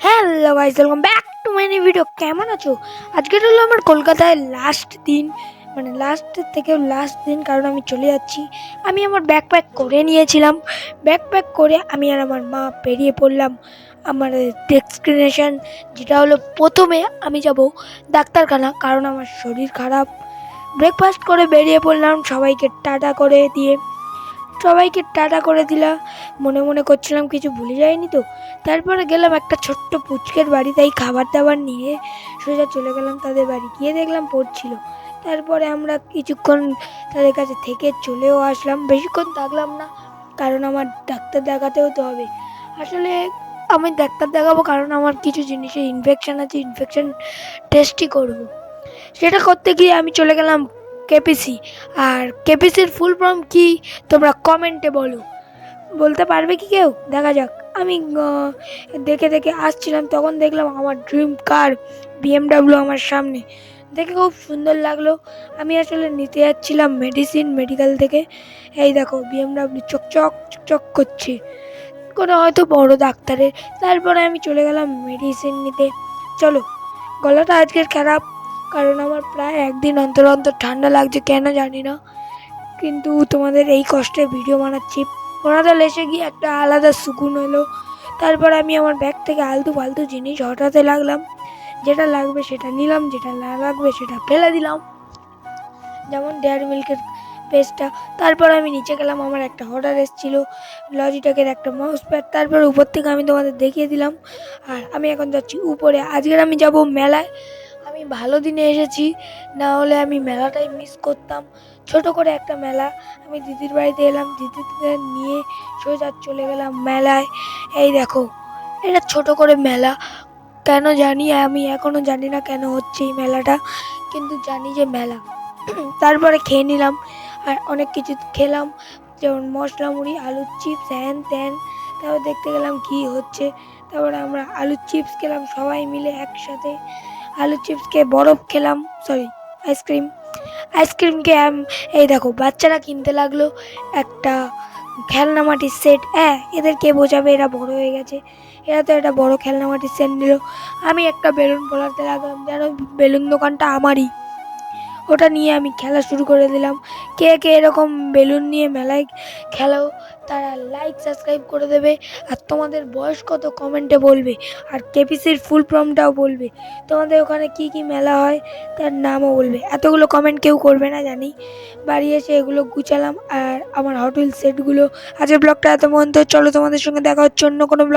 Hello guys welcome back to my new video কেমন আছো? আজকের হলো আমার কলকাতায় লাস্ট দিন মানে লাস্টের থেকেও লাস্ট দিন কারণ আমি চলে যাচ্ছি। আমি আমার ব্যাকপ্যাক করে নিয়েছিলাম। ব্যাকপ্যাক করে আমি আর আমার মা বেরিয়ে পড়লাম আমার ডেস্টিনেশন যেটা হলো প্রথমে আমি যাব ডাক্তারখানা কারণ আমার শরীর খারাপ। ব্রেকফাস্ট করে বেরিয়ে পড়লাম সবাইকে টাটা করে দিয়ে। সবাইকে টাটা করে দিলাম মনে মনে করছিলাম কিছু ভুলে যায়নি তো। তারপরে গেলাম একটা ছোট্ট পুচকের বাড়ি, তাই খাবার দাবার নিয়ে সোজা চলে গেলাম তাদের বাড়ি। গিয়ে দেখলাম পড়ছিল তারপরে আমরা কিছুক্ষণ তাদের কাছে থেকে চলেও আসলাম। বেশিক্ষণ থাকলাম না, কারণ আমার ডাক্তার দেখাতেও তো হবে। আসলে আমি ডাক্তার দেখাবো কারণ আমার কিছু জিনিসে ইনফেকশান আছে ইনফেকশান টেস্টই করব। সেটা করতে গিয়ে আমি চলে গেলাম কেপিসি আর কেপিসির ফুল ফর্ম কি, তোমরা কমেন্টে বলো। বলতে পারবে কি কেউ? দেখা যাক। আমি দেখে দেখে আসছিলাম, তখন দেখলাম আমার ড্রিম কার বিএমডাব্লিউ আমার সামনে। দেখে খুব সুন্দর লাগল। আমি আসলে নিতে যাচ্ছিলাম মেডিসিন মেডিকেল থেকে। এই দেখো বিএমডাব্লিউ চকচক চকচক করছে। কোনো হয়তো বড় ডাক্তারের। তারপরে আমি চলে গেলাম মেডিসিন নিতে। চলো, গলাটা আজকের খারাপ। কারণ আমার প্রায় একদিন অন্তর অন্তর ঠান্ডা লাগছে, কেন জানি না। কিন্তু তোমাদের এই কষ্টে ভিডিও বানাচ্ছি। ওনাদের এসে গিয়ে একটা আলাদা সুকুন হলো। তারপর আমি আমার ব্যাগ থেকে আলতু ফালতু জিনিস হঠাতে লাগলাম। যেটা লাগবে সেটা নিলাম, যেটা না লাগবে সেটা ফেলে দিলাম। যেমন ডেয়ার মিল্কের পেস্টটা তারপর আমি নিচে গেলাম, আমার একটা অর্ডার এসেছিল। লজিটেকের একটা মাউস প্যাড তারপর উপর থেকে আমি তোমাদের দেখিয়ে দিলাম। আর আমি এখন যাচ্ছি উপরে। আজকের আমি যাব মেলায়। আমি ভালো দিনে এসেছি। না হলে আমি মেলাটাই মিস করতাম। ছোট করে একটা মেলা। আমি দিদির বাড়িতে এলাম। দিদিকে নিয়ে সোজা চলে গেলাম মেলায়। এই দেখো, এটা ছোট করে মেলা। কেন জানি আমি এখনও জানি না কেন হচ্ছে এই মেলাটা। কিন্তু জানি যে মেলা। তারপরে খেয়ে নিলাম। আর অনেক কিছু খেলাম। যেমন মশলা মুড়ি, আলুর চিপস হ্যান ত্যান। তারপর দেখতে গেলাম কী হচ্ছে। তারপরে আমরা আলুর চিপস খেলাম সবাই মিলে একসাথে। আলুর চিপস খেয়ে বরফ খেলাম সরি আইসক্রিম আইসক্রিমকে এই দেখো, বাচ্চারা কিনতে লাগল একটা খেলনা মাটির সেট হ্যাঁ এদের কে বোঝাবে? এরা বড় হয়ে গেছে। এরা তো একটা বড় খেলনা মাটির সেট নিল। আমি একটা বেলুন ফোলাতে লাগলাম, যেন বেলুন দোকানটা আমারই। ওটা নিয়ে আমি খেলা শুরু করে দিলাম। কে কে এরকম বেলুন নিয়ে মেলায় খেলো তারা লাইক সাবস্ক্রাইব করে দেবে আর তোমাদের বয়স কত কমেন্টে বলবে আর কেপিসির ফুল ফর্মটাও বলবে। তোমাদের ওখানে কি কি মেলা হয় তার নামও বলবে। এতগুলো কমেন্ট কেউ করবে না জানি। বাড়ি এসে এগুলো গুছালাম আর আমার হোটেল সেটগুলো আজকের ব্লগটা এত মন্ত চলো তোমাদের সঙ্গে দেখা হচ্ছে অন্য কোনো ব্লগ